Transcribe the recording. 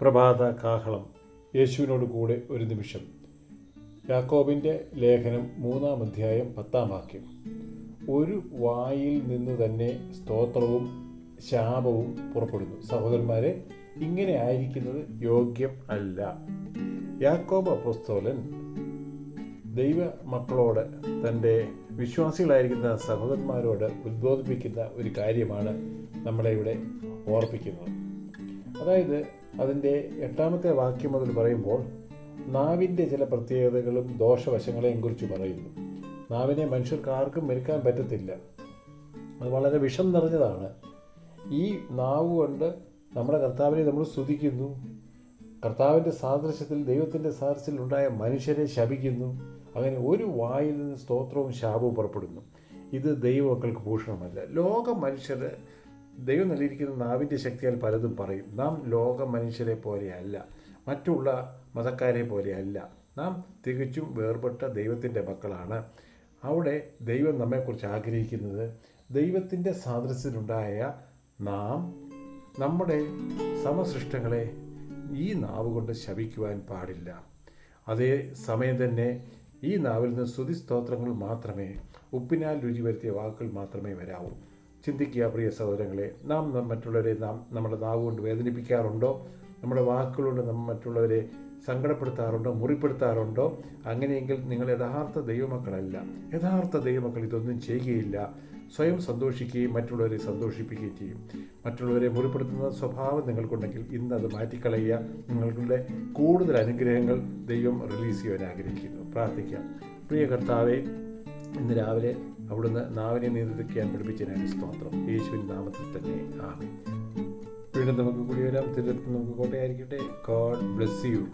പ്രഭാത കാഹളം യേശുവിനോട് കൂടെ ഒരു നിമിഷം. യാക്കോബിന്റെ ലേഖനം മൂന്നാം അധ്യായം പത്താം വാക്യം. ഒരു വായിൽ നിന്ന് തന്നെ സ്തോത്രവും ശാപവും പുറപ്പെടുന്നു. സഹോദരന്മാരെ ഇങ്ങനെ ആയിരിക്കുന്നത് യോഗ്യം അല്ല. യാക്കോബ അപ്പോസ്തോലൻ ദൈവ മക്കളോട് തന്റെ വിശ്വാസികളായിരിക്കുന്ന സഹോദരന്മാരോട് ഉദ്ബോധിപ്പിക്കുന്ന ഒരു കാര്യമാണ് നമ്മളെ ഇവിടെ ഓർപ്പിക്കുന്നത്. അതായത് അതിന്റെ എട്ടാമത്തെ വാക്യം മുതൽ പറയുമ്പോൾ നാവിന്റെ ചില പ്രത്യേകതകളും ദോഷവശങ്ങളെയും കുറിച്ച് പറയുന്നു. നാവിനെ മനുഷ്യർക്ക് ആർക്കും മെരുക്കാൻ പറ്റത്തില്ല. അത് വളരെ വിഷം നിറഞ്ഞതാണ്. ഈ നാവ് കൊണ്ട് നമ്മുടെ കർത്താവിനെ നമ്മൾ സ്തുതിക്കുന്നു. കർത്താവിന്റെ സാദൃശ്യത്തിൽ ദൈവത്തിന്റെ സാദൃശ്യത്തിൽ ഉണ്ടായ മനുഷ്യരെ ശപിക്കുന്നു. അങ്ങനെ ഒരു വായിൽ നിന്ന് സ്തോത്രവും ശാപവും പുറപ്പെടുന്നു. ഇത് ദൈവമക്കൾക്ക് ഭൂഷണമല്ല. ലോക മനുഷ്യർ ദൈവം നൽകിയിരിക്കുന്ന നാവിന്റെ ശക്തിയാൽ പലതും പറയും. നാം ലോക മനുഷ്യരെ പോലെയല്ല മറ്റുള്ള മതക്കാരെ പോലെയല്ല. നാം തികച്ചും വേർപെട്ട ദൈവത്തിന്റെ മക്കളാണ്. അവിടെ ദൈവം നമ്മെക്കുറിച്ച് ആഗ്രഹിക്കുന്നത് ദൈവത്തിന്റെ സാദൃശ്യത്തിലുണ്ടായ നാം നമ്മുടെ സമസൃഷ്ടങ്ങളെ ഈ നാവ് കൊണ്ട് ശപിക്കുവാൻ പാടില്ല. അതേ സമയം തന്നെ ഈ നാവിൽ നിന്ന് സ്തുതി സ്തോത്രങ്ങൾ മാത്രമേ ഉപ്പിനാൽ രുചി വരുത്തിയ വാക്കുകൾ മാത്രമേ വരാവൂ. ചിന്തിക്കുക പ്രിയ സഹോദരങ്ങളെ. നാം മറ്റുള്ളവരെ നാം നമ്മുടെ നാവ് കൊണ്ട് വേദനിപ്പിക്കാറുണ്ടോ? നമ്മുടെ വാക്കുകളുണ്ട് നാം മറ്റുള്ളവരെ സങ്കടപ്പെടുത്താറുണ്ടോ? മുറിപ്പെടുത്താറുണ്ടോ? അങ്ങനെയെങ്കിൽ നിങ്ങൾ യഥാർത്ഥ ദൈവമക്കളല്ല. യഥാർത്ഥ ദൈവമക്കൾ ഇതൊന്നും ചെയ്യുകയില്ല. സ്വയം സന്തോഷിക്കുകയും മറ്റുള്ളവരെ സന്തോഷിപ്പിക്കുകയും ചെയ്യും. മറ്റുള്ളവരെ മുറിപ്പെടുത്തുന്ന സ്വഭാവം നിങ്ങൾക്കുണ്ടെങ്കിൽ ഇന്ന് അത് മാറ്റിക്കളയുക. നിങ്ങളുടെ കൂടുതൽ അനുഗ്രഹങ്ങൾ ദൈവം റിലീസ് ചെയ്യാൻ ആഗ്രഹിക്കുന്നു. പ്രാർത്ഥിക്കാം. പ്രിയ കർത്താവെ ഇന്ന് രാവിലെ അവിടുന്ന് നാവിനെ നിയന്ത്രിക്കാൻ പഠിപ്പിച്ചതിനാണ് സ്തോത്രം. യേശുവിൻ നാമത്തിൽ തന്നെ. ആമേ വീണ്ടും നമുക്ക് കൂടി വരാം. തിരുവനന്തപുരം നമുക്ക് കോട്ടയായിരിക്കട്ടെ. God bless you.